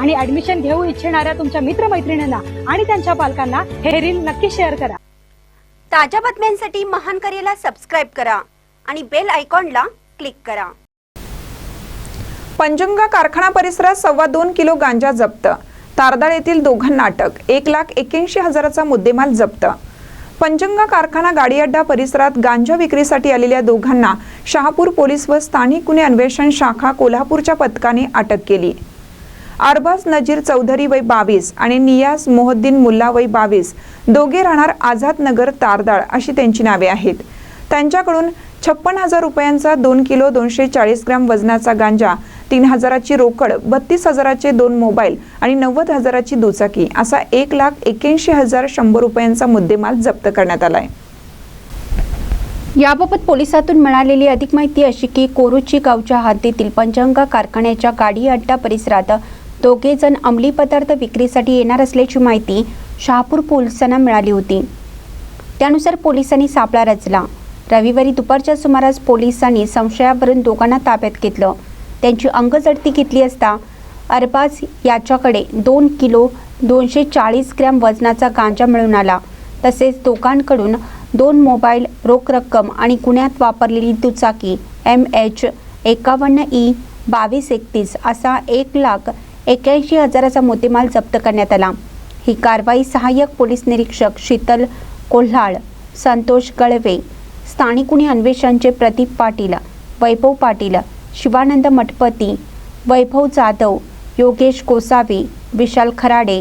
आणि ऍडमिशन घेऊ इच्छिणाऱ्या तुमच्या मित्रमैत्रिणींना आणि त्यांच्या पालकांना हे रील नक्की शेअर करा. ताज्या बातम्यांसाठी महान करेला सबस्क्राईब करा आणि बेल आयकॉनला क्लिक करा. पंजंगा कारखाना परिसरात सव्वा दोन किलो गांजा जप्त. तारदाळ येथील दोघांना अटक एक लाख एक्याऐंशी हजाराचा मुद्देमाल जप्त. पंजंगा कारखाना गाडी अड्डा परिसरात गांजा विक्रीसाठी आलेल्या दोघांना शहापूर पोलीस व स्थानिक गुन्हे अन्वेषण शाखा कोल्हापूरच्या पथकाने अटक केली. अरबाज नजीर चौधरी वय बावीस आणि नियाज मोहद्दीन मुल्ला वय बावीस दोघे राहणार आझाद नगर तारदाळ अशी त्यांची नावे आहेत. त्यांच्याकडून छप्पन हजार रुपयांचा दोन किलो दोनशे चाळीस ग्रॅम वजनाचा गांजा तीन हजाराची रोकड बत्तीस हजाराचे दोन मोबाईल आणि नव्वद हजाराची दुचाकी असा एक लाख एक्याऐंशी हजार शंभर रुपयांचा मुद्देमाल जप्त करण्यात आलाय. याबाबत पोलिसातून मिळालेली अधिक माहिती अशी की कोरुची गावच्या हद्दीतील पंचंगा कारखान्याच्या गाडी अड्डा परिसरात दोघे जण अंमली पदार्थ विक्रीसाठी येणार असल्याची माहिती शहापूर पोलिसांना मिळाली होती. त्यानुसार पोलिसांनी सापळा रचला. रविवारी दुपारच्या सुमारास पोलिसांनी संशयावरून दोघांना ताब्यात घेतलं. त्यांची अंगजडती घेतली असता अरबाज याच्याकडे दोन किलो दोनशे चाळीस ग्रॅम वजनाचा गांजा मिळून आला. तसेच दोघांकडून दोन मोबाईल रोख रक्कम आणि गुन्ह्यात वापरलेली दुचाकी एम एच एकावन्न ई बावीस एकतीस असा एक लाख एक्याऐंशी हजाराचा मुद्देमाल जप्त करण्यात आला. ही कारवाई सहाय्यक पोलीस निरीक्षक शीतल कोल्हाळ संतोष गळवे स्थानिक गुन्हे अन्वेषणचे प्रदीप पाटील वैभव पाटील शिवानंद मठपती वैभव जाधव योगेश गोसावी विशाल खराडे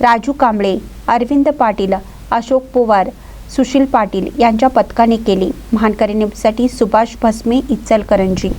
राजू कांबळे अरविंद पाटील अशोक पोवार सुशील पाटील यांच्या पथकाने केली. महानकरी न्यूजसाठी सुभाष भस्मे इचलकरंजी.